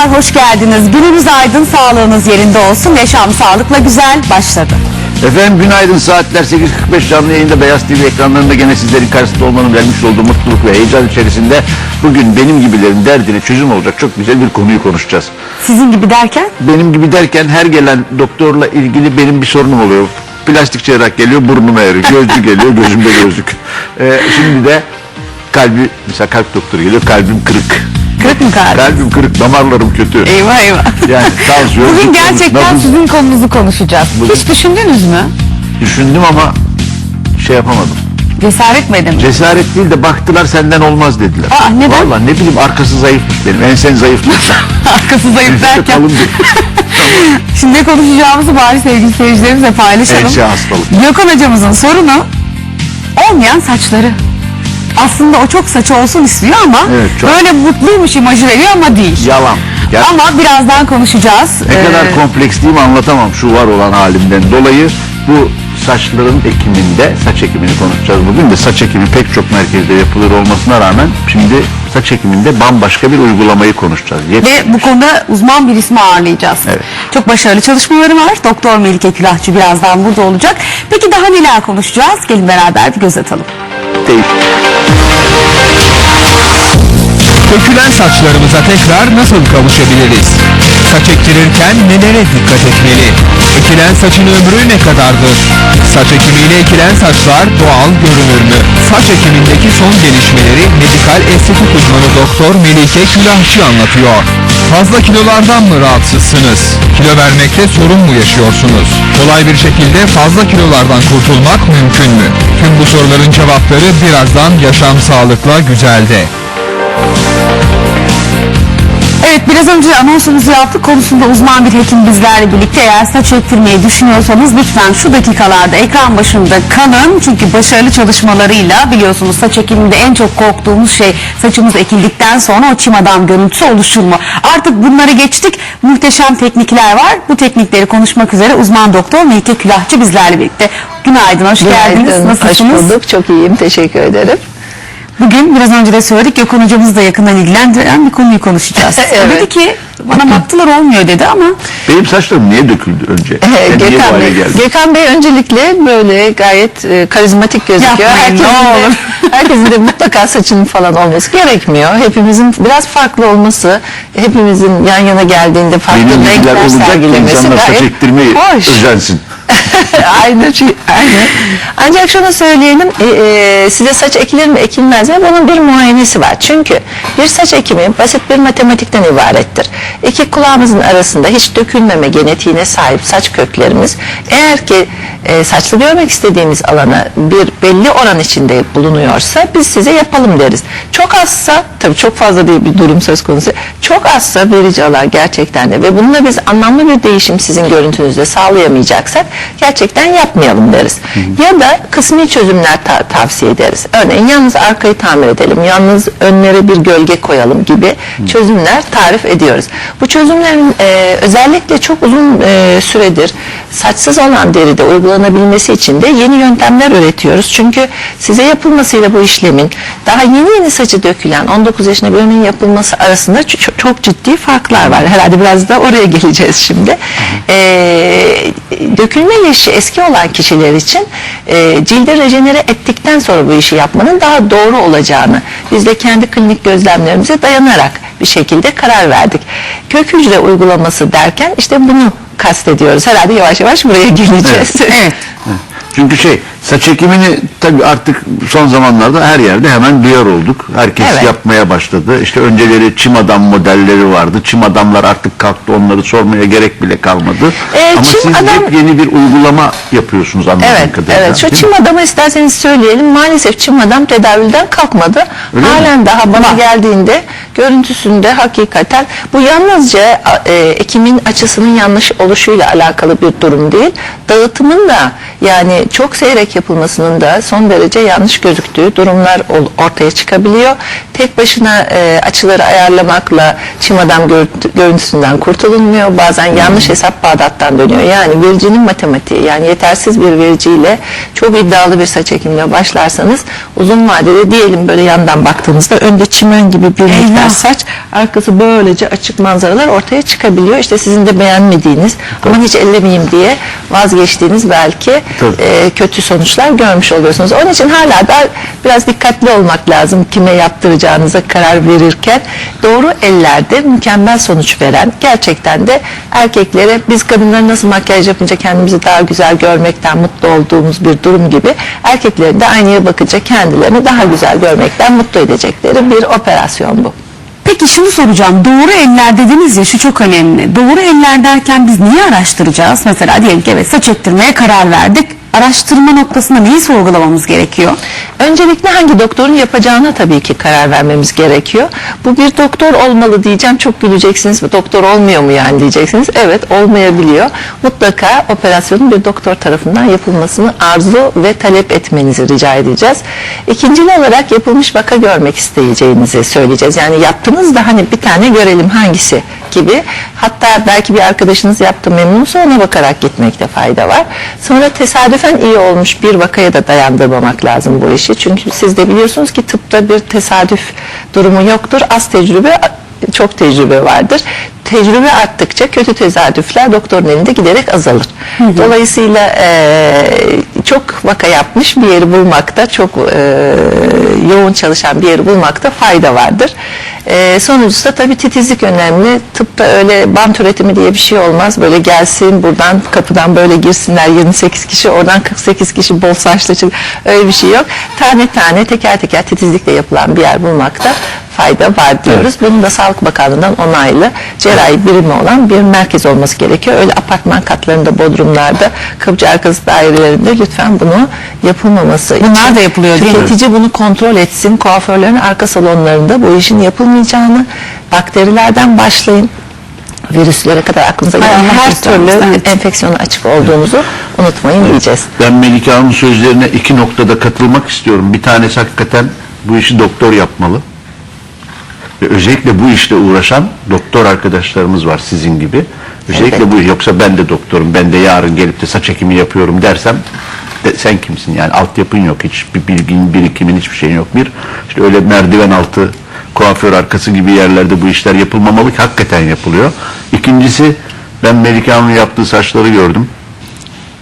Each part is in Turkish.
sabahlar, hoş geldiniz. Gününüz aydın, sağlığınız yerinde olsun. Yaşam sağlıkla güzel başladı. Efendim günaydın saatler 8.45 canlı yayında Beyaz TV ekranlarında gene sizlerin karşısında olmanın vermiş olduğu mutluluk ve heyecan içerisinde bugün benim gibilerin derdine çözüm olacak çok güzel bir konuyu konuşacağız. Sizin gibi derken? Benim gibi derken her gelen doktorla ilgili benim bir sorunum oluyor. Plastik cerrah geliyor burnuma eriyor, gözlü geliyor gözümde gözlük. Ee, şimdi de kalbi mesela kalp doktoru geliyor kalbim kırık. Kırık mı kalbiniz? Kalbim kırık damarlarım kötü. Eyvah eyvah. Yani tansiyon, Bugün gerçekten nabız. sizin konunuzu konuşacağız. Bugün- Hiç düşündünüz mü? Düşündüm ama şey yapamadım. Cesaret mi edemediniz? Cesaret değil de baktılar senden olmaz dediler. Aa, neden? Vallahi ne bileyim arkası zayıfmış benim. Ensen zayıfmış. Arkası zayıf derken. Şimdi ne konuşacağımızı bari sevgili seyircilerimizle paylaşalım. ense hastalık. Gökhan hocamızın sorunu olmayan saçları. Aslında o çok saçı olsun istiyor ama Evet, çok. böyle mutluymuş imajı veriyor ama değil. Yalan. Ger- Ama birazdan konuşacağız. ne Ee, kadar kompleks değil mi anlatamam şu var olan halimden dolayı bu saçların ekiminde saç ekimini konuşacağız bugün de saç ekimi pek çok merkezde yapılır olmasına rağmen şimdi saç ekiminde bambaşka bir uygulamayı konuşacağız. Yet- Ve bu konuda uzman bir ismi ağırlayacağız. Evet. Çok başarılı çalışmaları var. Doktor Melike Külahçı birazdan burada olacak. Peki daha neler konuşacağız? Gelin beraber bir göz atalım. Değil. Dökülen saçlarımıza tekrar nasıl kavuşabiliriz? Saç ektirirken nelere dikkat etmeli? Ekilen saçın ömrü ne kadardır? Saç ekimiyle ekilen saçlar doğal görünür mü? Saç ekimindeki son gelişmeleri medikal estetik uzmanı doktor Melike Külahçı anlatıyor. Fazla kilolardan mı rahatsızsınız? Kilo vermekte sorun mu yaşıyorsunuz? Kolay bir şekilde fazla kilolardan kurtulmak mümkün mü? Tüm bu soruların cevapları birazdan Yaşam Sağlıkla Güzel'de. Evet biraz önce anonsumuzu yaptık. Konusunda uzman bir hekim bizlerle birlikte. Eğer saç ektirmeyi düşünüyorsanız lütfen şu dakikalarda ekran başında kalın. Çünkü başarılı çalışmalarıyla biliyorsunuz saç ekiminde en çok korktuğumuz şey saçımız ekildikten sonra o çim adam görüntüsü oluşur mu? Artık bunları geçtik. Muhteşem teknikler var. Bu teknikleri konuşmak üzere uzman doktor Melike Külahçı bizlerle birlikte. Günaydın, hoş geldiniz. Günaydın, Nasılsınız? Hoş bulduk. Çok iyiyim. Teşekkür ederim. Bugün biraz önce de söyledik Gökhan hocamız da yakından ilgilendiren bir konuyu konuşacağız. O Evet. Dedi ki bana baktılar olmuyor dedi ama Benim saçlarım niye döküldü önce? Ee, niye bu Gökhan, hale Bey, geldi? Gökhan Bey öncelikle böyle gayet e, karizmatik gözüküyor. Yapmayın, ne de, olur. herkesin de mutlaka saçının falan olması gerekmiyor. Hepimizin biraz farklı olması, hepimizin yan yana geldiğinde farklı Benim gibiler renkler olacak sergilemesi insanlar saç gayet ektirmeyi hoş. özensin. aynı şey, aynı. Ancak şunu söyleyelim, e, e, size saç ekilir mi ekilmez mi? Bunun bir muayenesi var. Çünkü bir saç ekimi basit bir matematikten ibarettir. İki kulağımızın arasında hiç dökülmeme genetiğine sahip saç köklerimiz eğer ki e, saçlı görmek istediğimiz alana bir belli oran içinde bulunuyorsa biz size yapalım deriz. Çok azsa, tabii çok fazla değil bir durum söz konusu. Çok azsa verici alan gerçekten de ve bununla biz anlamlı bir değişim sizin görüntünüzde sağlayamayacaksak gerçekten yapmayalım deriz. Ya da kısmi çözümler ta- tavsiye ederiz. Örneğin yalnız arkayı tamir edelim, yalnız önlere bir gölge koyalım gibi çözümler tarif ediyoruz. Bu çözümlerin e, özellikle çok uzun e, süredir saçsız olan deride uygulanabilmesi için de yeni yöntemler üretiyoruz. Çünkü size yapılmasıyla bu işlemin daha yeni yeni saçı dökülen 19 yaşında birinin yapılması arasında çok, çok ciddi farklar var. Herhalde biraz da oraya geleceğiz şimdi. Ee, dökülme yaşı eski olan kişiler için e, cildi rejenere ettikten sonra bu işi yapmanın daha doğru olacağını biz de kendi klinik gözlemlerimize dayanarak bir şekilde karar verdik. Kök hücre uygulaması derken işte bunu kastediyoruz. Herhalde yavaş yavaş buraya geleceğiz. evet Çünkü şey saç ekimini tabii artık son zamanlarda her yerde hemen duyar olduk. Herkes Evet. yapmaya başladı. İşte önceleri çim adam modelleri vardı. Çim adamlar artık kalktı onları sormaya gerek bile kalmadı. Ee, Ama çim siz adam- hep yeni bir uygulama yapıyorsunuz anladığım Evet, kadarıyla. evet. Şu değil çim adamı isterseniz söyleyelim. Maalesef çim adam tedavülden kalkmadı. Öyle mi? Halen daha bana geldiğinde görüntüsünde hakikaten bu yalnızca e, ekimin açısının yanlış oluşuyla alakalı bir durum değil. Dağıtımın da yani çok seyrek yapılmasının da son derece yanlış gözüktüğü durumlar ortaya çıkabiliyor. Tek başına e, açıları ayarlamakla çim adam görüntü- görüntüsünden kurtulunmuyor. Bazen yanlış hesap Bağdat'tan dönüyor. Yani vericinin matematiği yani yetersiz bir vericiyle çok iddialı bir saç ekimine başlarsanız uzun vadede diyelim böyle yandan baktığınızda önde çimen gibi bir miktar saç arkası böylece açık manzaralar ortaya çıkabiliyor. İşte sizin de beğenmediğiniz ama hiç ellemeyeyim diye vazgeçtiğiniz belki Tabii. e, kötü sonuçlar görmüş oluyorsunuz. Onun için hala da biraz dikkatli olmak lazım kime yaptıracağınıza karar verirken. Doğru ellerde mükemmel sonuç veren gerçekten de erkeklere biz kadınlar nasıl makyaj yapınca kendimizi daha güzel görmekten mutlu olduğumuz bir durum gibi erkeklerin de aynaya bakınca kendilerini daha güzel görmekten mutlu edecekleri bir operasyon bu. Peki şunu soracağım. Doğru eller dediniz ya şu çok önemli. Doğru eller derken biz niye araştıracağız? Mesela diyelim ki evet saç ektirmeye karar verdik. Araştırma noktasında neyi sorgulamamız gerekiyor? Öncelikle hangi doktorun yapacağına tabii ki karar vermemiz gerekiyor. Bu bir doktor olmalı diyeceğim çok güleceksiniz. Doktor olmuyor mu yani diyeceksiniz. Evet olmayabiliyor. Mutlaka operasyonun bir doktor tarafından yapılmasını arzu ve talep etmenizi rica edeceğiz. İkincili olarak yapılmış vaka görmek isteyeceğinizi söyleyeceğiz. Yani yaptınız da hani bir tane görelim hangisi gibi. Hatta belki bir arkadaşınız yaptı memnunsa ona bakarak gitmekte fayda var. Sonra tesadüfen iyi olmuş bir vakaya da dayandırmamak lazım bu işi. Çünkü siz de biliyorsunuz ki tıpta bir tesadüf durumu yoktur. Az tecrübe çok tecrübe vardır. Tecrübe arttıkça kötü tesadüfler doktorun elinde giderek azalır. Dolayısıyla eee, çok vaka yapmış bir yeri bulmakta, çok eee, yoğun çalışan bir yeri bulmakta fayda vardır. Eee sonuncusu da tabii titizlik önemli. Tıpta öyle bant üretimi diye bir şey olmaz. Böyle gelsin buradan kapıdan böyle girsinler 28 kişi oradan 48 kişi bol saçlı çık- öyle bir şey yok. Tane tane teker teker titizlikle yapılan bir yer bulmakta fayda var diyoruz. Bunun da Sağlık Bakanlığı'ndan onaylı cerrahi birimi olan bir merkez olması gerekiyor. Öyle apartman katlarında, bodrumlarda, kapıcı arkası dairelerinde lütfen bunu yapılmaması Bunlar için da yapılıyor değil mi? tüketici bunu kontrol etsin. Kuaförlerin arka salonlarında bu işin yapılmayacağını, bakterilerden başlayın virüslere kadar aklınıza gelen her türlü evet. enfeksiyona açık olduğunuzu unutmayın diyeceğiz. Ben Melike Hanım'ın sözlerine iki noktada katılmak istiyorum. Bir tanesi hakikaten bu işi doktor yapmalı. Ve özellikle bu işle uğraşan doktor arkadaşlarımız var sizin gibi. Özellikle Evet. bu yoksa ben de doktorum, ben de yarın gelip de saç ekimi yapıyorum dersem de, sen kimsin yani altyapın yok hiç bir bilgin birikimin hiçbir şeyin yok bir işte öyle merdiven altı kuaför arkası gibi yerlerde bu işler yapılmamalı ki hakikaten yapılıyor. İkincisi ben Melike Hanım'ın yaptığı saçları gördüm.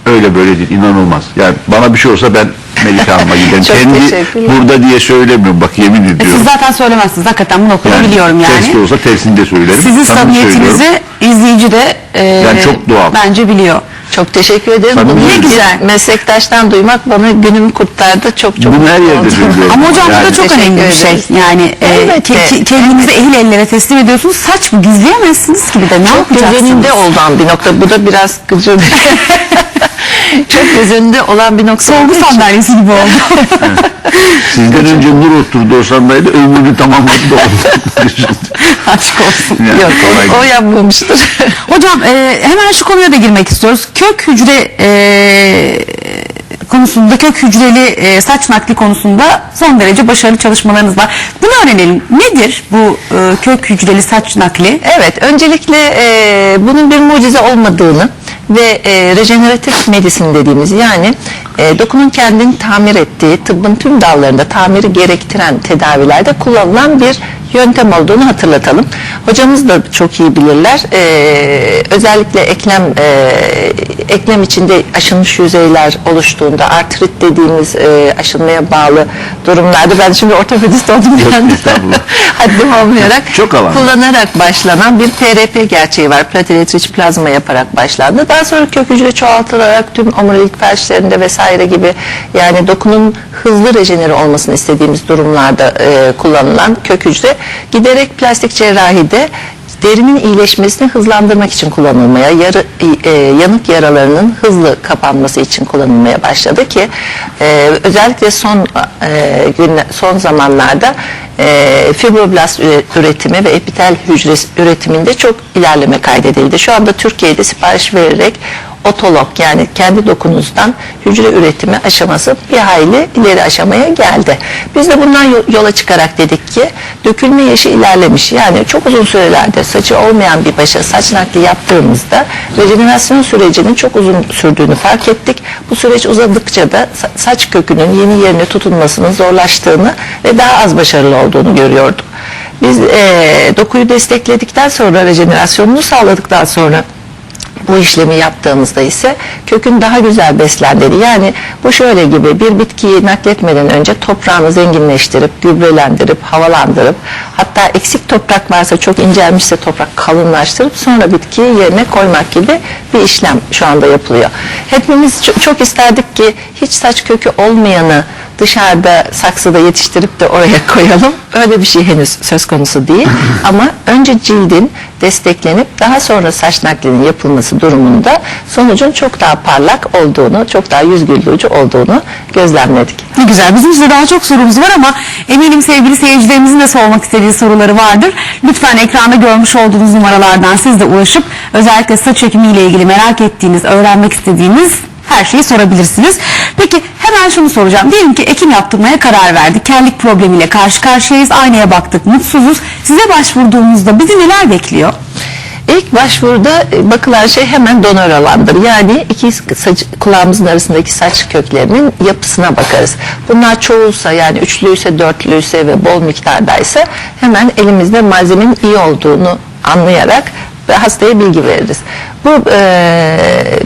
Öyle böyle değil inanılmaz. Yani bana bir şey olsa ben Melike Hanım'a giderim. Çok Kendi teşekkürler. burada diye söylemiyorum bak yemin E, ediyorum. Siz zaten söylemezsiniz. Hakikaten bu noktada Yani biliyorum yani. Ters de olsa tersini de söylerim. Sizin Samimi söylüyorum. samimiyetinizi izleyici de e, Yani çok doğal. bence biliyor. Çok teşekkür ederim. Tabii, Bunu ne güzel. meslektaştan duymak bana günümü kurtardı. Çok çok Bunu her yerde söylüyorum. Ama hocam bu Yani- da çok Teşekkür önemli bir şey. ederiz. Yani e, Elbette. ke- ke- kendinizi ehil ellere teslim ediyorsunuz. Saç mı gizleyemezsiniz gibi de ne Çok yapacaksınız? önünde olan bir nokta. Bu da biraz gıcır. çok göz önünde olan bir nokta. Sorgu sandalyesi gibi oldu. Sizden önce Nur oturdu o sandalyede ömrünü tamamladı da oldu. Açık olsun. Yani Yok kolay o, o yapmamıştır. Hocam e, hemen şu konuya da girmek istiyoruz. Kök hücre e, konusunda, kök hücreli e, saç nakli konusunda son derece başarılı çalışmalarınız var. Bunu öğrenelim. Nedir bu e, kök hücreli saç nakli? Evet, öncelikle e, bunun bir mucize olmadığını ve e, rejeneratif medisin dediğimiz yani e, dokunun kendini tamir ettiği tıbbın tüm dallarında tamiri gerektiren tedavilerde kullanılan bir yöntem olduğunu hatırlatalım. Hocamız da çok iyi bilirler. E, özellikle eklem e, eklem içinde aşınmış yüzeyler oluştuğunda artrit dediğimiz e, aşınmaya bağlı durumlarda ben şimdi ortopedist oldum bir anda. Haddim olmayarak Çok alan. kullanarak başlanan bir PRP gerçeği var. Platelet rich plazma yaparak başlandı. Daha sonra kök hücre çoğaltılarak tüm omurilik felçlerinde vesaire gibi yani dokunun hızlı rejenere olmasını istediğimiz durumlarda e, kullanılan kök hücre giderek plastik cerrahide derinin iyileşmesini hızlandırmak için kullanılmaya, yarı, e, yanık yaralarının hızlı kapanması için kullanılmaya başladı ki e, özellikle son e, günle- son zamanlarda e, fibroblast üre- üretimi ve epitel hücre üretiminde çok ilerleme kaydedildi. Şu anda Türkiye'de sipariş vererek otolog yani kendi dokunuzdan hücre üretimi aşaması bir hayli ileri aşamaya geldi. Biz de bundan yo- yola çıkarak dedik ki dökülme yaşı ilerlemiş. Yani çok uzun sürelerde saçı olmayan bir başa saç nakli yaptığımızda rejenerasyon sürecinin çok uzun sürdüğünü fark ettik. Bu süreç uzadıkça da sa- saç kökünün yeni yerine tutunmasının zorlaştığını ve daha az başarılı olduğunu görüyorduk. Biz e, dokuyu destekledikten sonra rejenerasyonunu sağladıktan sonra bu işlemi yaptığımızda ise kökün daha güzel beslendiğini yani bu şöyle gibi bir bitkiyi nakletmeden önce toprağını zenginleştirip gübrelendirip havalandırıp hatta eksik toprak varsa çok incelmişse toprak kalınlaştırıp sonra bitkiyi yerine koymak gibi bir işlem şu anda yapılıyor. Hepimiz ço- çok isterdik ki hiç saç kökü olmayanı dışarıda saksıda yetiştirip de oraya koyalım. Öyle bir şey henüz söz konusu değil. Ama önce cildin desteklenip daha sonra saç naklinin yapılması durumunda sonucun çok daha parlak olduğunu, çok daha yüz güldürücü olduğunu gözlemledik. Ne güzel. Bizim size daha çok sorumuz var ama eminim sevgili seyircilerimizin de sormak istediği soruları vardır. Lütfen ekranda görmüş olduğunuz numaralardan siz de ulaşıp özellikle saç ekimiyle ilgili merak ettiğiniz, öğrenmek istediğiniz her şeyi sorabilirsiniz. Peki hemen şunu soracağım. Diyelim ki ekim yaptırmaya karar verdik. Kellik problemiyle karşı karşıyayız. Aynaya baktık, mutsuzuz. Size başvurduğumuzda bizi neler bekliyor? İlk başvuruda e, bakılan şey hemen donör alandır. Yani iki saç, kulağımızın arasındaki saç köklerinin yapısına bakarız. Bunlar çoğulsa yani üçlüyse, dörtlüyse ve bol miktardaysa hemen elimizde malzemenin iyi olduğunu anlayarak ve hastaya bilgi veririz. Bu e,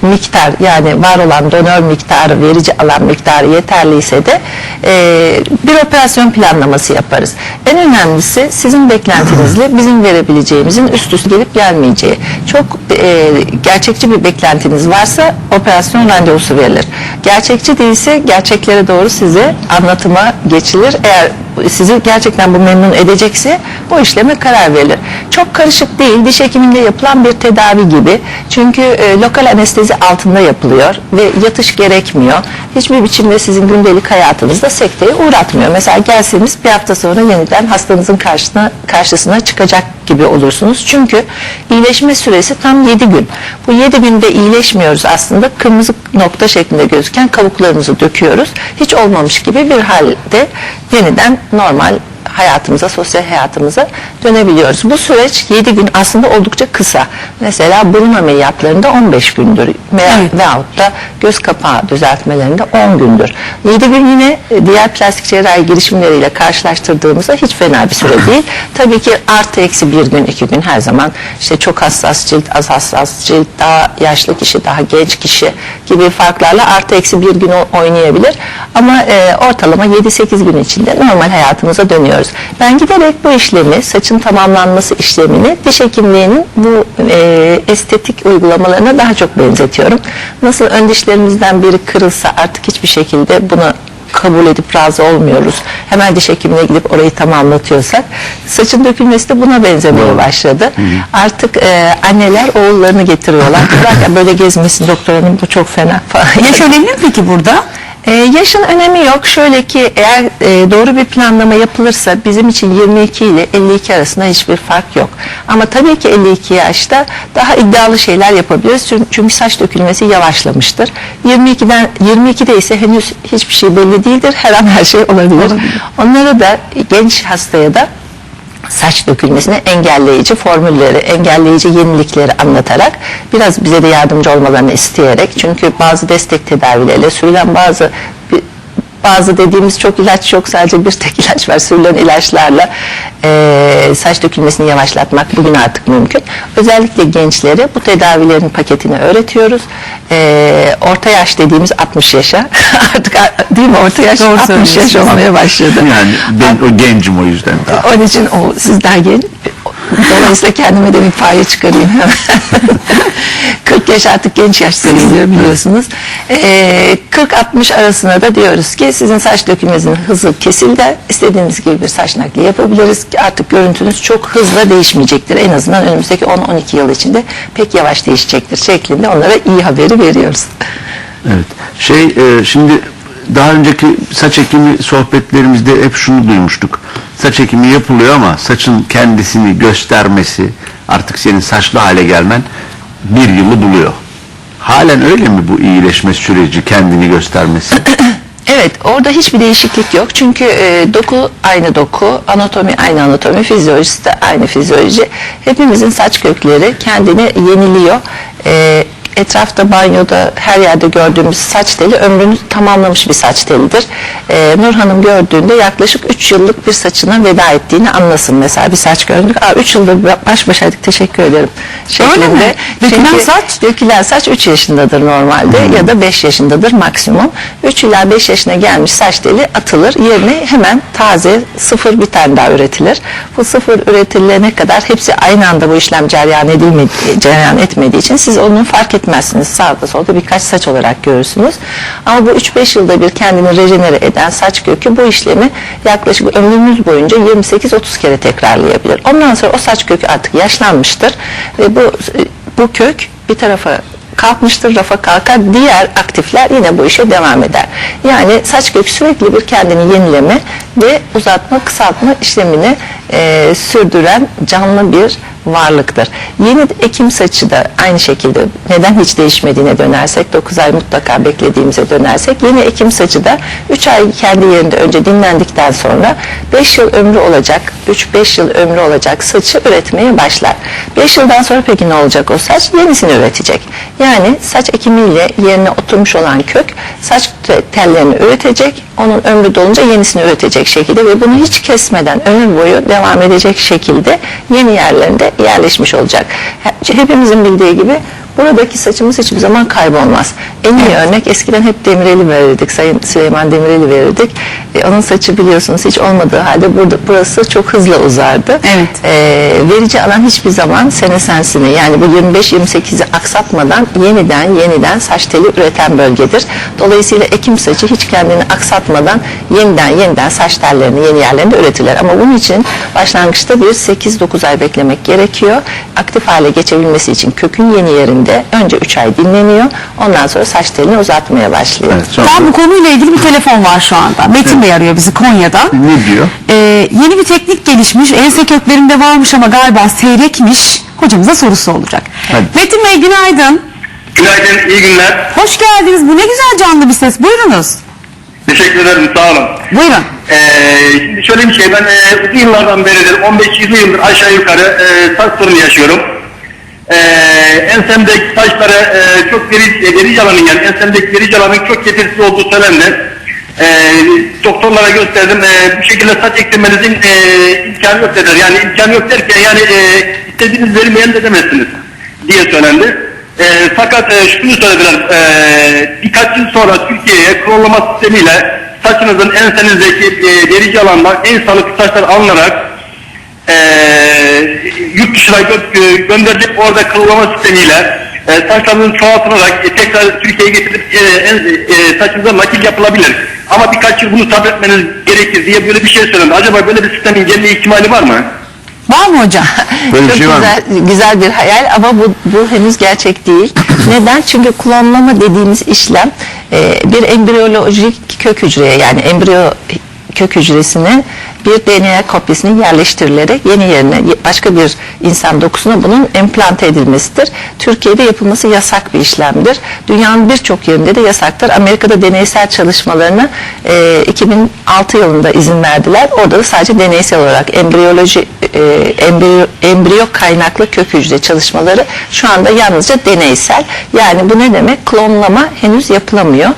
miktar yani var olan donör miktarı, verici alan miktarı yeterliyse de e, bir operasyon planlaması yaparız. En önemlisi sizin beklentinizle bizim verebileceğimizin üst üste gelip gelmeyeceği. Çok e, gerçekçi bir beklentiniz varsa operasyon randevusu verilir. Gerçekçi değilse gerçeklere doğru size anlatıma geçilir. Eğer sizi gerçekten bu memnun edecekse bu işleme karar verilir. Çok karışık değil, diş hekiminde yapılan bir tedavi gibi. Çünkü e, lokal anestezi altında yapılıyor ve yatış gerekmiyor. Hiçbir biçimde sizin gündelik hayatınızda sekteye uğratmıyor. Mesela gelseniz bir hafta sonra yeniden hastanızın karşısına, karşısına çıkacak gibi olursunuz. Çünkü iyileşme süresi tam 7 gün. Bu 7 günde iyileşmiyoruz aslında. Kırmızı nokta şeklinde gözüken kabuklarımızı döküyoruz. Hiç olmamış gibi bir halde yeniden normal hayatımıza, sosyal hayatımıza dönebiliyoruz. Bu süreç 7 gün aslında oldukça kısa. Mesela burun ameliyatlarında 15 gündür Evet. veyahut da göz kapağı düzeltmelerinde 10 gündür. 7 gün yine e, diğer plastik cerrahi girişimleriyle karşılaştırdığımızda hiç fena bir süre değil. Tabii ki artı eksi bir gün, iki gün her zaman işte çok hassas cilt, az hassas cilt, daha yaşlı kişi, daha genç kişi gibi farklarla artı eksi bir gün oynayabilir. Ama e, ortalama 7-8 gün içinde normal hayatımıza dönüyoruz. Ben giderek bu işlemi, saçın tamamlanması işlemini diş hekimliğinin bu e, estetik uygulamalarına daha çok benzetiyorum. Nasıl ön dişlerimizden biri kırılsa artık hiçbir şekilde bunu kabul edip razı olmuyoruz. Hemen diş hekimine gidip orayı tamamlatıyorsak saçın dökülmesi de buna benzemeye başladı. Artık e, anneler oğullarını getiriyorlar. Bırak böyle gezmesin doktor hanım bu çok fena falan. Yaş önemli mi peki burada? Ee, yaşın önemi yok. Şöyle ki eğer e, doğru bir planlama yapılırsa bizim için 22 ile 52 arasında hiçbir fark yok. Ama tabii ki 52 yaşta daha iddialı şeyler yapabiliriz. Çünkü, çünkü saç dökülmesi yavaşlamıştır. 22'den 22'de ise henüz hiçbir şey belli değildir. Her an her şey olabilir. Onlara da genç hastaya da saç dökülmesini engelleyici formülleri, engelleyici yenilikleri anlatarak biraz bize de yardımcı olmalarını isteyerek çünkü bazı destek tedavileriyle sürülen bazı bazı dediğimiz çok ilaç yok sadece bir tek ilaç var sürülen ilaçlarla eee, saç dökülmesini yavaşlatmak bugün artık mümkün. Özellikle gençlere bu tedavilerin paketini öğretiyoruz. Eee, orta yaş dediğimiz 60 yaşa artık değil mi orta yaş Doğru 60 yaş olmaya başladı. Yani ben o gencim o yüzden daha. Onun için o siz daha genç. Dolayısıyla kendime de bir paye çıkarayım hemen. 40 yaş artık genç yaş sayılıyor biliyorsunuz. Ee, 40-60 arasında da diyoruz ki sizin saç dökülmenizin hızı kesildi. İstediğiniz gibi bir saç nakli yapabiliriz. Artık görüntünüz çok hızla değişmeyecektir. En azından önümüzdeki 10-12 yıl içinde pek yavaş değişecektir şeklinde onlara iyi haberi veriyoruz. Evet. Şey e, şimdi daha önceki saç ekimi sohbetlerimizde hep şunu duymuştuk. Saç ekimi yapılıyor ama saçın kendisini göstermesi artık senin saçlı hale gelmen bir yılı buluyor. Halen öyle mi bu iyileşme süreci kendini göstermesi? Evet orada hiçbir değişiklik yok çünkü e, doku aynı doku, anatomi aynı anatomi, fizyolojisi de aynı fizyoloji. Hepimizin saç kökleri kendini yeniliyor. E, etrafta banyoda her yerde gördüğümüz saç teli ömrünü tamamlamış bir saç telidir. Ee, Nur Hanım gördüğünde yaklaşık 3 yıllık bir saçına veda ettiğini anlasın. Mesela bir saç gördük. Aa 3 yıldır baş başaydık teşekkür ederim. Öyle mi? Şeklinde. Dökülen Çünkü saç? Dökülen saç 3 yaşındadır normalde ya da 5 yaşındadır maksimum. 3 ila 5 yaşına gelmiş saç teli atılır. Yerine hemen taze sıfır bir tane daha üretilir. Bu sıfır üretilene kadar hepsi aynı anda bu işlem cereyan edilmedi, cereyan etmediği için siz onu fark etmezsiniz. Sağda solda birkaç saç olarak görürsünüz. Ama bu 3-5 yılda bir kendini rejenere eden saç kökü bu işlemi yaklaşık ömrünüz boyunca 28-30 kere tekrarlayabilir. Ondan sonra o saç kökü artık yaşlanmıştır ve bu bu kök bir tarafa kalkmıştır, rafa kalkar. Diğer aktifler yine bu işe devam eder. Yani saç kök sürekli bir kendini yenileme ve uzatma, kısaltma işlemini e, sürdüren canlı bir varlıktır. Yeni ekim saçı da aynı şekilde neden hiç değişmediğine dönersek 9 ay mutlaka beklediğimize dönersek yeni ekim saçı da 3 ay kendi yerinde önce dinlendikten sonra 5 yıl ömrü olacak 3-5 yıl ömrü olacak saçı üretmeye başlar. 5 yıldan sonra peki ne olacak o saç? Yenisini üretecek. Yani saç ekimiyle yerine oturmuş olan kök saç te- tellerini üretecek. Onun ömrü dolunca yenisini üretecek şekilde ve bunu hiç kesmeden ömür boyu devam edecek şekilde yeni yerlerinde yerleşmiş olacak. He- Hepimizin bildiği gibi buradaki saçımız hiçbir zaman kaybolmaz. En iyi örnek eskiden hep Demirel'i verirdik. Sayın Süleyman Demirel'i verirdik. E, onun saçı biliyorsunuz hiç olmadığı halde burada burası çok hızlı uzardı. Evet. E, verici alan hiçbir zaman senesensini yani bu 25-28'i aksatmadan yeniden yeniden saç teli üreten bölgedir. Dolayısıyla ekim saçı hiç kendini aksatmadan yeniden yeniden saç tellerini yeni yerlerinde üretirler. Ama bunun için başlangıçta bir 8-9 ay beklemek gerekiyor. Aktif hale geçebilmesi için kökün yeni yerinde önce 3 ay dinleniyor. Ondan sonra saç telini uzatmaya başlıyor. Evet, Tam bu konuyla ilgili bir telefon var şu anda. Metin Bey arıyor bizi Konya'dan. ne diyor? Ee, yeni bir teknik gelişmiş. Ense köklerinde varmış ama galiba seyrekmiş. Hocamıza sorusu olacak. Hadi. Metin Bey günaydın. Günaydın, iyi günler. Hoş geldiniz. Bu ne güzel canlı bir ses. Buyurunuz. Teşekkür ederim, sağ olun. Buyurun. Ee, şimdi şöyle bir şey, ben e, uzun yıllardan beridir, 15-20 yıldır aşağı yukarı e, saç sorunu yaşıyorum. E, ensemdeki saçları e, çok deri, deri yalanın yani ensemdeki deri yalanın çok getirisi olduğu söylendi. E, doktorlara gösterdim, e, bu şekilde saç ektirmenizin e, imkanı yok dediler. Yani imkanı yok derken yani e, istediğiniz verimi elde edemezsiniz diye söylendi. E, fakat e, şunu söylediler, e, birkaç yıl sonra Türkiye'ye klonlama sistemiyle saçınızın ensenizdeki e, derici alandan en sağlıklı saçlar alınarak e, yurt dışına gö- gö- gönderilip orada klonlama sistemiyle e, saçlarınızın çoğaltılarak e, tekrar Türkiye'ye getirilip e, en, e, saçınıza nakil yapılabilir. Ama birkaç yıl bunu sabretmeniz gerekir diye böyle bir şey söylendi. Acaba böyle bir sistemin gelme ihtimali var mı? Var mı hocam? Böyle Çok şey var mı? güzel, güzel bir hayal ama bu, bu henüz gerçek değil. Neden? Çünkü klonlama dediğimiz işlem e, bir embriyolojik kök hücreye yani embriyo kök hücresine bir DNA kopyasının yerleştirilerek yeni yerine başka bir insan dokusuna bunun emplante edilmesidir. Türkiye'de yapılması yasak bir işlemdir. Dünyanın birçok yerinde de yasaktır. Amerika'da deneysel çalışmalarına e, 2006 yılında izin verdiler. Orada da sadece deneysel olarak embriyoloji e, embriyo, embriyo kaynaklı kök hücre çalışmaları şu anda yalnızca deneysel. Yani bu ne demek? Klonlama henüz yapılamıyor.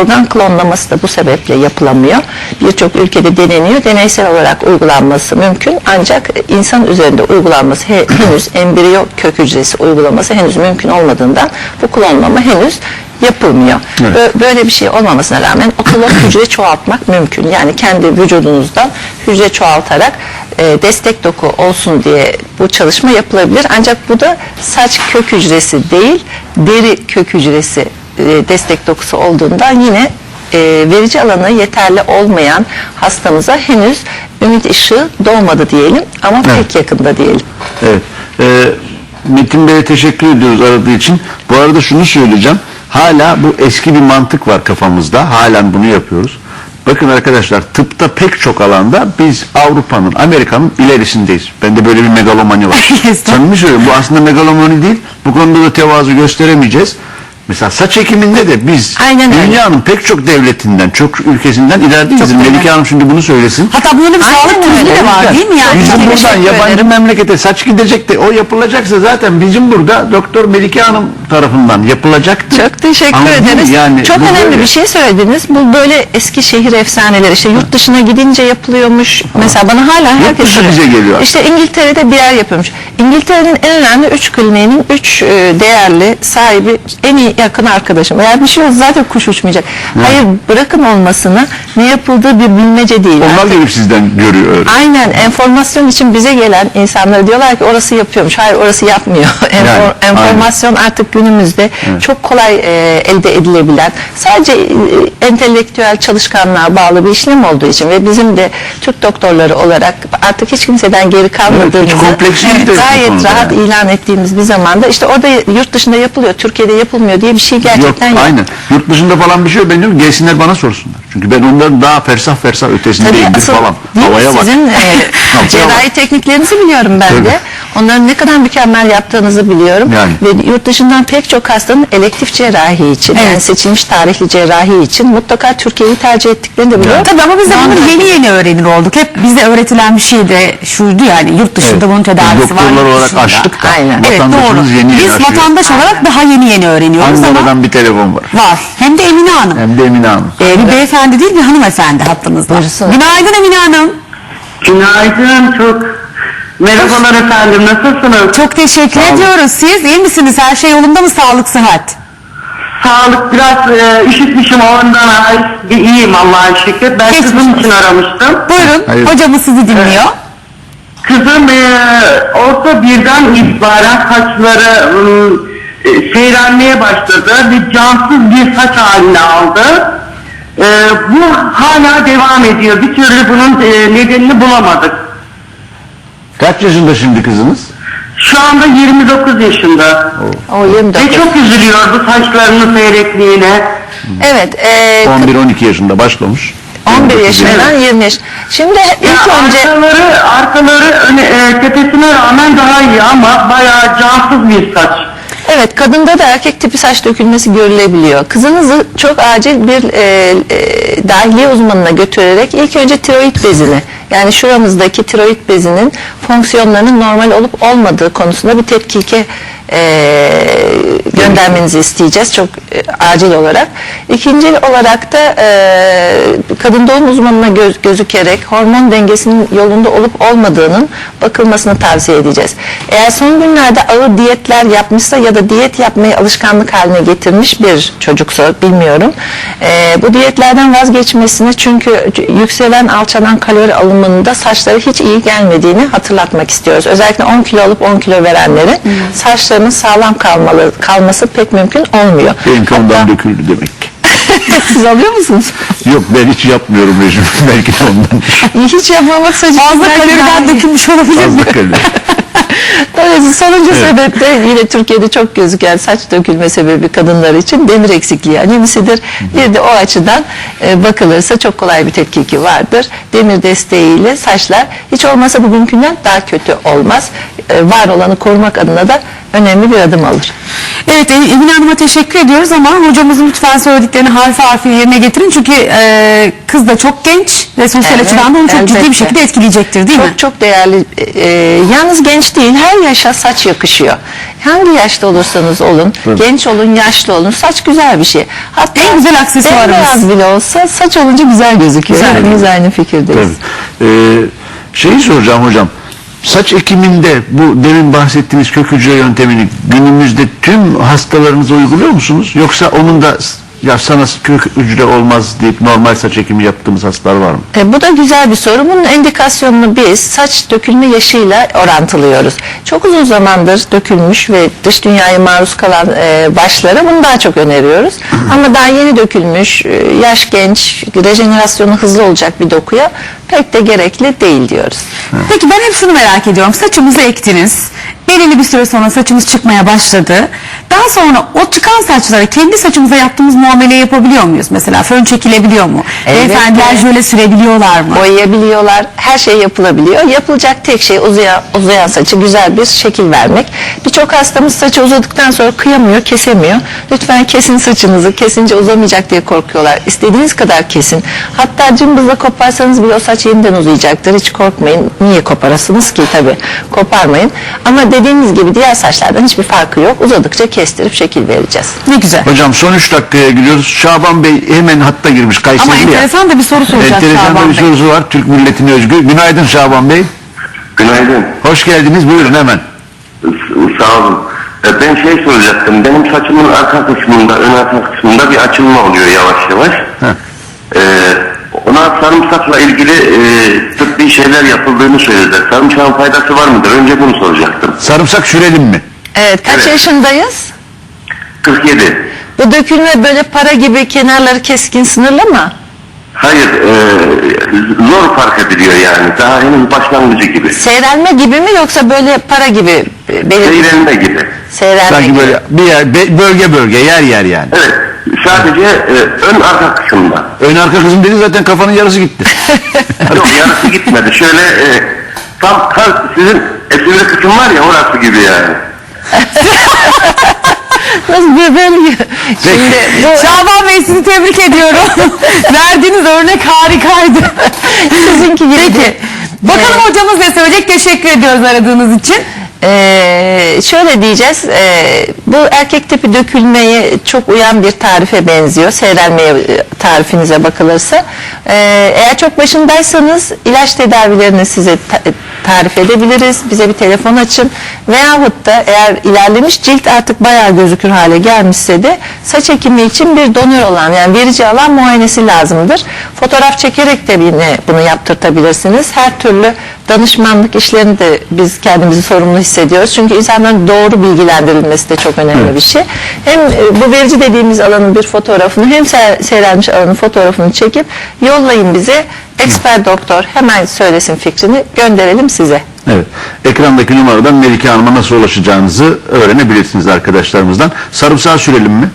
Organ klonlaması da bu sebeple yapılamıyor. Birçok ülkede deneniyor. Deneysel olarak uygulanması mümkün. Ancak insan üzerinde uygulanması he- henüz embriyo kök hücresi uygulaması henüz mümkün olmadığından bu klonlama henüz yapılmıyor. Bö- Böyle bir şey olmamasına rağmen otolog hücre çoğaltmak mümkün. Yani kendi vücudunuzdan hücre çoğaltarak e, destek doku olsun diye bu çalışma yapılabilir. Ancak bu da saç kök hücresi değil, deri kök hücresi e, destek dokusu olduğundan yine e, verici alanı yeterli olmayan hastamıza henüz ümit ışığı doğmadı diyelim ama pek yakında diyelim. Evet. Ee, Metin Bey'e teşekkür ediyoruz aradığı için. Bu arada şunu söyleyeceğim. Hala bu eski bir mantık var kafamızda. Halen bunu yapıyoruz. Bakın arkadaşlar tıpta pek çok alanda biz Avrupa'nın, Amerika'nın ilerisindeyiz. Bende böyle bir megalomani var. Samimi söylüyorum. Bu aslında megalomani değil. Bu konuda da tevazu gösteremeyeceğiz. Mesela saç ekiminde de biz Aynen öyle. dünyanın pek çok devletinden, çok ülkesinden ilerideyiz. Çok Melike. Hanım şimdi bunu söylesin. Hatta bunun bir Aynen sağlık turizmi de var değil mi? Yani Bizim buradan teşekkür yabancı ederim. memlekete saç gidecek de o yapılacaksa zaten bizim burada Doktor Melike Hanım tarafından yapılacaktı. Çok teşekkür Anladın mı? ederiz. Yani Çok bu önemli böyle. bir şey söylediniz. Bu böyle eski şehir efsaneleri. İşte yurt dışına gidince yapılıyormuş. Mesela bana hala herkes dışı soruyor. bize geliyor. İşte İngiltere'de bir yer yapıyormuş. İngiltere'nin en önemli üç kliniğinin üç e, değerli sahibi en iyi yakın arkadaşım. Eğer bir şey olsa zaten kuş uçmayacak. Hayır bırakın olmasını ne yapıldığı bir bilmece değil. Onlar Artık- gelip sizden görüyor. öyle. Aynen enformasyon için bize gelen insanlara diyorlar ki orası yapıyormuş. Hayır orası yapmıyor. Aynen. enformasyon artık günümüzde çok kolay e, elde edilebilen sadece e, entelektüel çalışkanlığa bağlı bir işlem olduğu için ve bizim de Türk doktorları olarak artık hiç kimseden geri kalmadığımızı bu gayet rahat yani. ilan ettiğimiz bir zamanda işte orada yurt dışında yapılıyor Türkiye'de yapılmıyor diye bir şey gerçekten yok, yok. aynen. Yurt dışında falan bir şey yok. Ben diyorum gelsinler bana sorsunlar. Çünkü ben onların daha fersah fersah ötesindeyimdir asıl falan. değil mi? Havaya bak. Sizin e, Havaya cerrahi tekniklerinizi biliyorum ben de. Onların ne kadar mükemmel yaptığınızı biliyorum. Yani. Ve yurt dışından pek çok hastanın elektif cerrahi için yani Evet. seçilmiş tarihli cerrahi için mutlaka Türkiye'yi tercih ettiklerini de biliyorum. Tabii ama biz de bunu yeni yeni öğrenir olduk. Hep bize öğretilen bir şey de şuydu yani yurt dışında Evet. bunun tedavisi Biz var. doktorlar olarak dışında. açtık da Aynen. Evet doğru. yeni yeni Biz aşıyor. vatandaş olarak daha yeni yeni öğreniyoruz ama Ankara'dan bir telefon var. var. Hem de Emine Hanım. Hem de Emine Hanım. Ee, bir beyefendi değil bir hanımefendi hattımızda. Buyursun. Günaydın Emine Hanım. Günaydın çok. Merhabalar efendim nasılsınız? Çok teşekkür ediyoruz. Siz iyi misiniz? Her şey yolunda mı? Sağlık, sıhhat? Sağlık biraz e, üşütmüşüm ondan ay, iyiyim Allah'a şükür. Ben Geçmiş kızım için aramıştım. Buyurun. Hayır. Hocamız sizi dinliyor. Kızım e, orta birden itibaren saçları ım, e, seyrelmeye başladı ve cansız bir saç haline aldı. E, bu hala devam ediyor. Bir türlü bunun e, nedenini bulamadık. Kaç yaşında şimdi kızınız? Şu anda 29 yaşında. O 29. Ve çok üzülüyor bu saçlarının seyrekliğine. Evet. E, 11-12 yaşında başlamış. 11 yaşından 20 yaş. Şimdi ilk Ya önce arkaları, arkaları öne, e, tepesine rağmen daha iyi ama bayağı cansız bir saç. Evet kadında da erkek tipi saç dökülmesi görülebiliyor. Kızınızı çok acil bir e, e, dahiliye uzmanına götürerek ilk önce tiroid bezini yani şuramızdaki tiroid bezinin fonksiyonlarının normal olup olmadığı konusunda bir tetkike e, göndermenizi isteyeceğiz çok e, acil olarak. İkinci olarak da e, kadın doğum uzmanına göz, gözükerek hormon dengesinin yolunda olup olmadığının bakılmasını tavsiye edeceğiz. Eğer son günlerde ağır diyetler yapmışsa ya da diyet yapmayı alışkanlık haline getirmiş bir çocuksa bilmiyorum. e, bu diyetlerden vazgeçmesini çünkü yükselen alçalan kalori alımında saçları hiç iyi gelmediğini hatırlatmak istiyoruz. Özellikle 10 kilo alıp 10 kilo verenlerin saçlarının sağlam kalmalı, kalması pek mümkün olmuyor. Benimki Hatta- ondan döküldü demek ki. siz alıyor musunuz? Yok ben hiç yapmıyorum rejim. Belki de ondan. Hiç yapmamak saçı Fazla kaloriden dökülmüş olabilir mi? Fazla kalıyor. Dolayısıyla sonuncu Evet. sebep de yine Türkiye'de çok gözüken saç dökülme sebebi kadınlar için demir eksikliği anemisidir. Bir de o açıdan e, bakılırsa çok kolay bir tetkiki vardır. Demir desteğiyle saçlar hiç olmasa bugünkünden daha kötü olmaz. E, var olanı korumak adına da önemli bir adım alır. Evet Em- Emine Hanım'a teşekkür ediyoruz ama hocamızın lütfen söylediklerini harfi harfi yerine getirin. Çünkü e, kız da çok genç ve sosyal Evet, açıdan da onu çok ciddi elbette. bir şekilde etkileyecektir değil mi? Çok çok değerli. e, e, yalnız genç değil, her yaşa saç yakışıyor. Hangi yaşta olursanız olun, genç olun, yaşlı olun, saç güzel bir şey. Hatta En güzel aksesuarımız. bembeyaz bile olsa saç olunca güzel gözüküyor. Güzel. Hepimiz aynı fikirdeyiz. Tabii. Ee, şeyi soracağım hocam. Saç ekiminde bu demin bahsettiğiniz kök hücre yöntemini günümüzde tüm hastalarınıza uyguluyor musunuz? Yoksa onun da ya sana kök hücre olmaz deyip normal saç ekimi yaptığımız hastalar var mı? E, bu da güzel bir soru. Bunun indikasyonunu biz saç dökülme yaşıyla orantılıyoruz. Çok uzun zamandır dökülmüş ve dış dünyaya maruz kalan e, başlara bunu daha çok öneriyoruz. Ama daha yeni dökülmüş, e, yaş genç, rejenerasyonu hızlı olacak bir dokuya pek de gerekli değil diyoruz. Peki ben hep şunu merak ediyorum. Saçımızı ektiniz. Belirli bir süre sonra saçımız çıkmaya başladı. Daha sonra o çıkan saçlara kendi saçımıza yaptığımız muamele yapabiliyor muyuz? Mesela fön çekilebiliyor mu? Elbette. Beyefendiler jöle sürebiliyorlar mı? boyayabiliyorlar. Her şey yapılabiliyor. Yapılacak tek şey uzayan, uzayan saçı güzel bir şekil vermek. Birçok hastamız saçı uzadıktan sonra kıyamıyor, kesemiyor. Lütfen kesin saçınızı. Kesince uzamayacak diye korkuyorlar. İstediğiniz kadar kesin. Hatta cımbızla koparsanız bile o saç yeniden uzayacaktır. Hiç korkmayın. Niye koparasınız ki tabii. Koparmayın. Ama dediğiniz gibi diğer saçlardan hiçbir farkı yok. Uzadıkça kestirip şekil vereceğiz. Ne güzel. Hocam son 3 dakikaya giriyoruz. Şaban Bey hemen hatta girmiş. Ama Kayserili ya. enteresan da bir soru soracak Enteresan da Şaban bir Bey. sorusu var. Türk milletine özgü. Günaydın Şaban Bey. Günaydın. Hoş geldiniz. Buyurun hemen. Sağ olun. E, Ben şey soracaktım. Benim saçımın arka kısmında, ön arka kısmında bir açılma oluyor yavaş yavaş. E, ona sarımsakla ilgili e, tıbbi şeyler yapıldığını söylediler. Sarımsağın faydası var mıdır? Önce bunu soracaktım. Sarımsak sürelim mi? Evet. Kaç Evet. yaşındayız? 47. Bu dökülme böyle para gibi kenarları keskin sınırlı mı? Hayır, e, zor fark ediliyor yani. Daha henüz başlangıcı gibi. Seyrelme gibi mi yoksa böyle para gibi e, belirli Seyrelme gibi. seyrelme Sanki gibi? böyle bir yer, be- bölge bölge, yer yer yani. Evet, sadece e, ön arka kısımda. Ön arka kızım dedi zaten kafanın yarısı gitti. Yok yarısı gitmedi. Şöyle e, tam, tam sizin esirli kısım var ya orası gibi yani. Nasıl böyle Şimdi bu Şaban Bey sizi tebrik ediyorum. Verdiğiniz örnek harikaydı. sizinki gibi. Peki. Bakalım hocamız ne söyleyecek? Teşekkür ediyoruz aradığınız için. Ee, şöyle diyeceğiz, ee, bu erkek tipi dökülmeye çok uyan bir tarife benziyor. Seyrelmeye e, tarifinize bakılırsa. Ee, eğer çok başındaysanız ilaç tedavilerini size tarif edebiliriz. Bize bir telefon açın. Veyahut da eğer ilerlemiş cilt artık bayağı gözükür hale gelmişse de saç ekimi için bir donör olan yani verici alan muayenesi lazımdır. Fotoğraf çekerek de yine bunu yaptırtabilirsiniz. Her türlü danışmanlık işlerini de biz kendimizi sorumlu hissediyoruz. Çünkü insanların doğru bilgilendirilmesi de çok önemli bir şey. Hem e, bu verici dediğimiz alanın bir fotoğrafını hem se- seyrelmiş alanın fotoğrafını çekip yollayın bize. Eksper doktor hemen söylesin fikrini gönderelim size. Evet. Ekrandaki numaradan Melike Hanım'a nasıl ulaşacağınızı öğrenebilirsiniz arkadaşlarımızdan. Sarımsağı sürelim mi?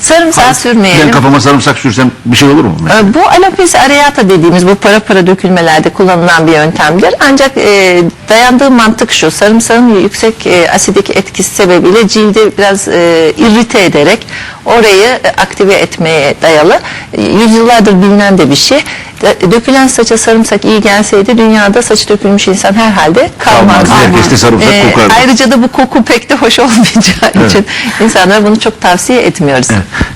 Sarımsağı sürmeyelim. Ben kafama sarımsak sürsem bir şey olur mu? Ee, Bu alopecia areata dediğimiz bu para para dökülmelerde kullanılan bir yöntemdir. Ancak e, dayandığı mantık şu. Sarımsağın yüksek e, asidik etkisi sebebiyle cildi biraz e, irrite ederek orayı e, aktive etmeye dayalı. E, yüzyıllardır bilinen de bir şey. Dökülen saça sarımsak iyi gelseydi dünyada saçı dökülmüş insan herhalde kalmaz. Herkes de sarımsak Ee, kokardı. Ayrıca da bu koku pek de hoş olmayacağı için insanlara bunu çok tavsiye etmiyoruz.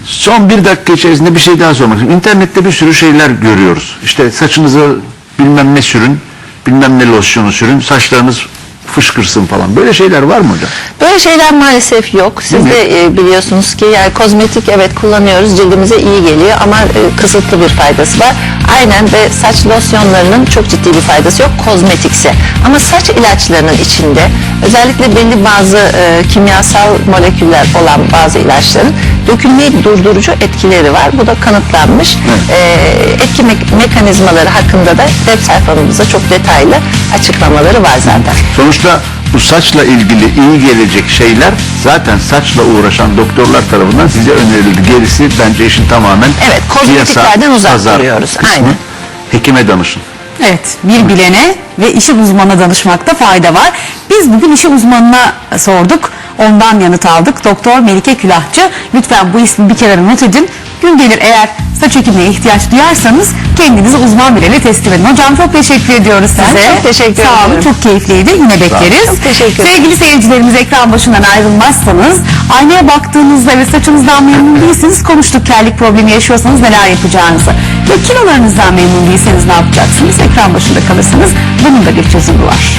Son bir dakika içerisinde bir şey daha sormak istiyorum. İnternette bir sürü şeyler görüyoruz. İşte saçınızı bilmem ne sürün, bilmem ne losyonu sürün, saçlarınız fışkırsın falan. Böyle şeyler var mı hocam? Böyle şeyler maalesef yok. Siz Değil de e, biliyorsunuz ki yani kozmetik evet kullanıyoruz cildimize iyi geliyor ama e, kısıtlı bir faydası var. Aynen ve saç losyonlarının çok ciddi bir faydası yok kozmetikse. Ama saç ilaçlarının içinde özellikle belli bazı e, kimyasal moleküller olan bazı ilaçların dökülmeyi durdurucu etkileri var. Bu da kanıtlanmış. E, etki me- mekanizmaları hakkında da web sayfamızda çok detaylı açıklamaları var zaten. Sonuçta bu saçla ilgili iyi gelecek şeyler zaten saçla uğraşan doktorlar tarafından size önerildi. Gerisi bence işin tamamen Evet, kozmetiklerden uzak pazar duruyoruz. kısmı. Aynen. Hekime danışın. Evet, bir bilene ve işin uzmanına danışmakta fayda var. Biz bugün işin uzmanına sorduk. Ondan yanıt aldık. Doktor Melike Külahçı. Lütfen bu ismi bir kere not edin. Gün gelir eğer saç ekimine ihtiyaç duyarsanız kendinizi uzman birine teslim edin. Hocam çok teşekkür ediyoruz Ben size. çok teşekkür Sağ olun, ederim. çok keyifliydi. Yine bekleriz. Çok teşekkür ederim. Sevgili seyircilerimiz ekran başından ayrılmazsanız aynaya baktığınızda ve saçınızdan memnun değilseniz konuştuk. Kellik problemi yaşıyorsanız neler yapacağınızı. Ve kilolarınızdan memnun değilseniz ne yapacaksınız? Ekran başında kalırsınız. Bunun da bir çözümü var.